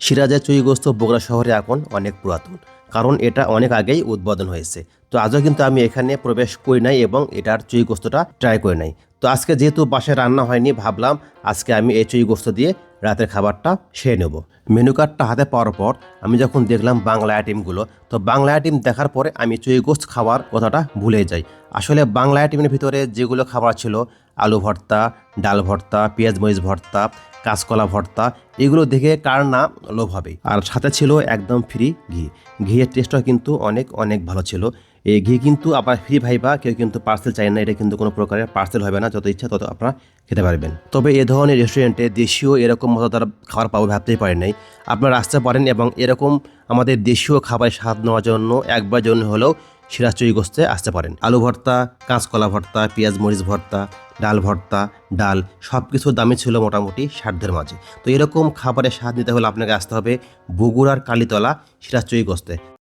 সিরাজের চুইগোস্ত বগুড়া শহরে এখন অনেক পুরাতন, কারণ এটা অনেক আগেই উদ্বোধন হয়েছে। তো আজও কিন্তু আমি এখানে প্রবেশ করি নাই এবং এটার চুইগোস্তটা ট্রাই করে নাই। তো আজকে যেহেতু বাসায় রান্না হয়নি, ভাবলাম আজকে আমি এই চুই গোস্ত দিয়ে রাতের খাবারটা সেরে নেব। মেনু কার্ডটা হাতে পাওয়ার পর আমি যখন দেখলাম বাংলা আইটেমগুলো, তো বাংলা আইটেম দেখার পরে আমি চুই গোস্ত খাওয়ার কথাটা ভুলে যাই। আসলে বাংলা আইটেমের ভিতরে যেগুলো খাবার ছিল, আলু ভর্তা, ডাল ভর্তা, পেঁয়াজ মরিচ ভর্তা, কাঁচকলা ভর্তা, এগুলো দেখে কার না লোভ হবে। আর সাথে ছিল একদম ফ্রি ঘি। ঘিয়ের টেস্টটা কিন্তু অনেক অনেক ভালো ছিল। ঘি কিন্তু আপনার ফ্রি ভাইবা, কেউ কিন্তু পার্সেল চাই না, এটা কিন্তু কোনো প্রকারের পার্সেল হবে না, যত ইচ্ছা তত আপনারা খেতে পারবেন। তবে এ ধরনের রেস্টুরেন্টে দেশীয় এরকম মতো তারা খাবার পাবো ভাবতেই পারেন নাই। আপনারা আসতে পারেন এবং এরকম আমাদের দেশীয় খাবারের স্বাদ নেওয়ার জন্য একবার জন্য হলেও সিরাজ গোস্তে আসতে পারেন। আলু ভর্তা, কাঁচকলা ভর্তা, পেঁয়াজ মরিচ ভর্তা, ডাল ভর্তা, ডাল সব কিছুর দামই ছিল মোটামুটি সাধ্যের মাঝে। তো এরকম খাবারের স্বাদ নিতে হলে আপনাকে আসতে হবে বগুড়ার কালীতলা সিরাজ গোস্তে।